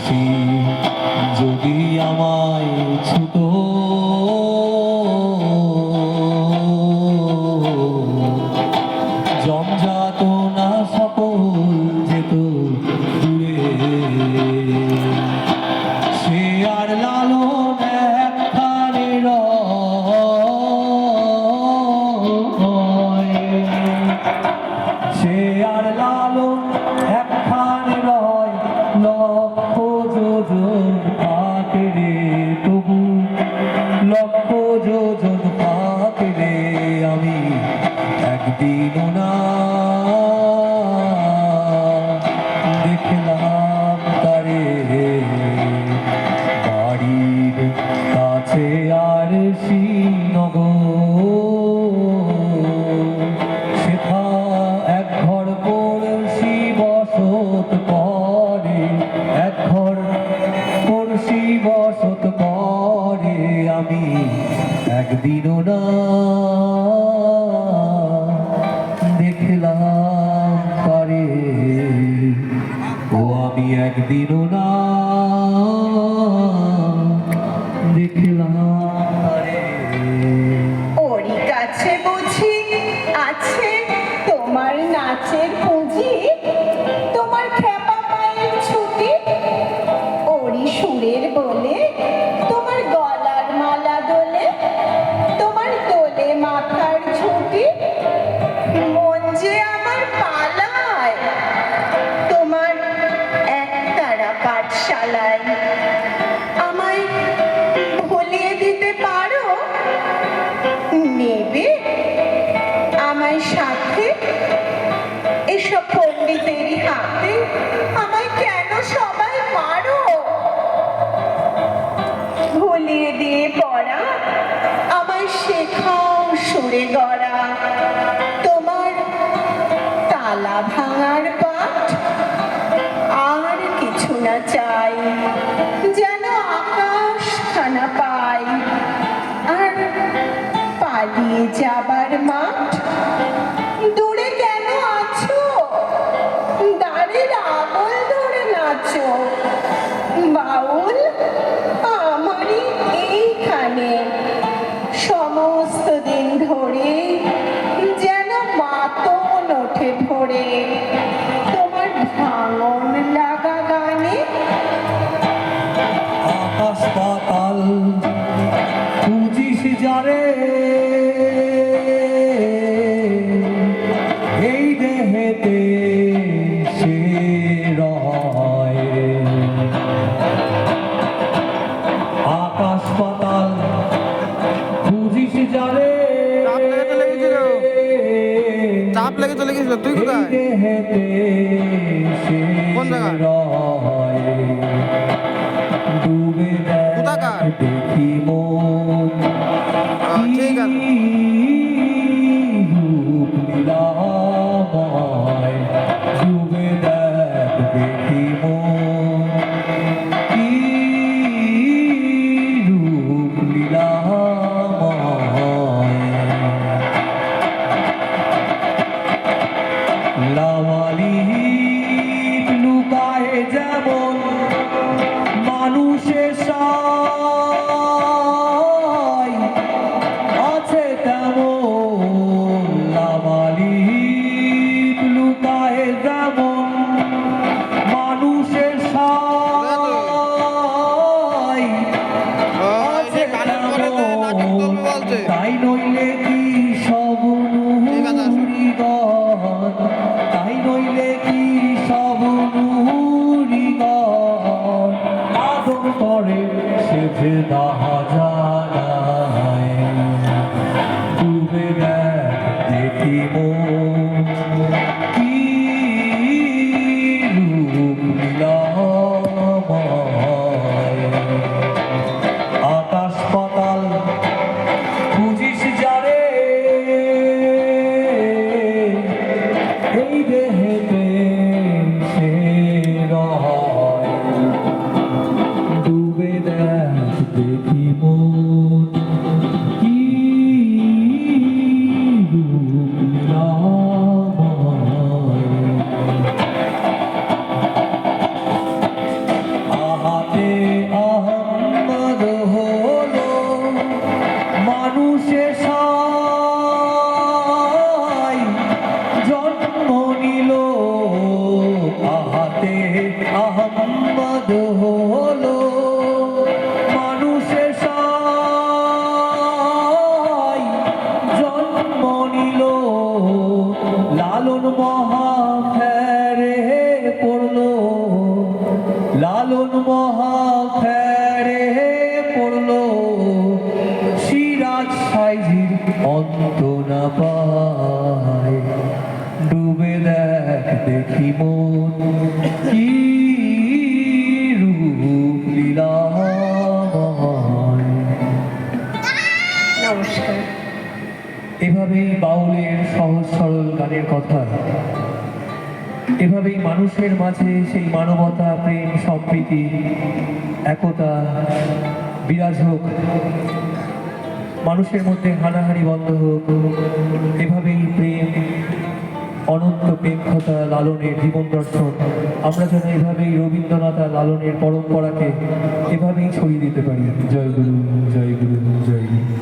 হাসি যদি আমায় ছুটো জমজাত না সকল যেত দূরে, সে আর লালন একখানে সে আর লালন আমি একদিনও না। দেখলাম তারে বাড়ির কাছে আর শ্রীনগর আমি একদিনও না। আমি একদিনও না। দেখলাম ওর কাছে বুঝি আছে তোমার নাচের নেবে আমায় সাথে? এসব পণ্ডিতেরই হাতে আমায় কেন সবাই মারো? ভুলিয়ে দিয়ে পড়া, আমায় শেখাও সুরে গড়া। তোমার তালা ভাঙার পাঠ আর কিছু না চাই। যেন আকাশ পালিয়ে যাবার মাঠ? দূরে কেন আছো? দাঁড়ের আগল ধরে নাচো। বাউল আমারই এইখানে। সমস্ত দিন ধরে যেন মাতন ওঠে ভরে। গেছিল। তুই কোথায়? কোন ঠিক আছে। কি ডুবে দেখ দেখি মন। লাওয়ালি লুকায় যেমন মানুষের সাই আছে তেমন। লাওয়ালি লুকায় যেমন মানুষের সাই ওই যে গানের পরে তো নাটক চলবে বলছে। তাই নইলে কি সব ঠিক আছে, নইলে কি সব নুরিগণ আদর করে সে যে দাহা এভাবেই বাউলের সহজ সরল গানের কথা। এভাবেই মানুষের মাঝে সেই মানবতা, প্রেম, সম্প্রীতি, একতা বিরাজ হোক। মানুষের মধ্যে হানাহানি বন্ধ হোক। এভাবেই প্রেম, অনন্ত প্রেক্ষতা লালনের জীবন দর্শন। আমরা যেন এভাবেই রবীন্দ্রনাথ আর লালনের পরম্পরাকে এভাবেই ছড়িয়ে দিতে পারি। জয় গুরু জয় গুরু জয় গুরু।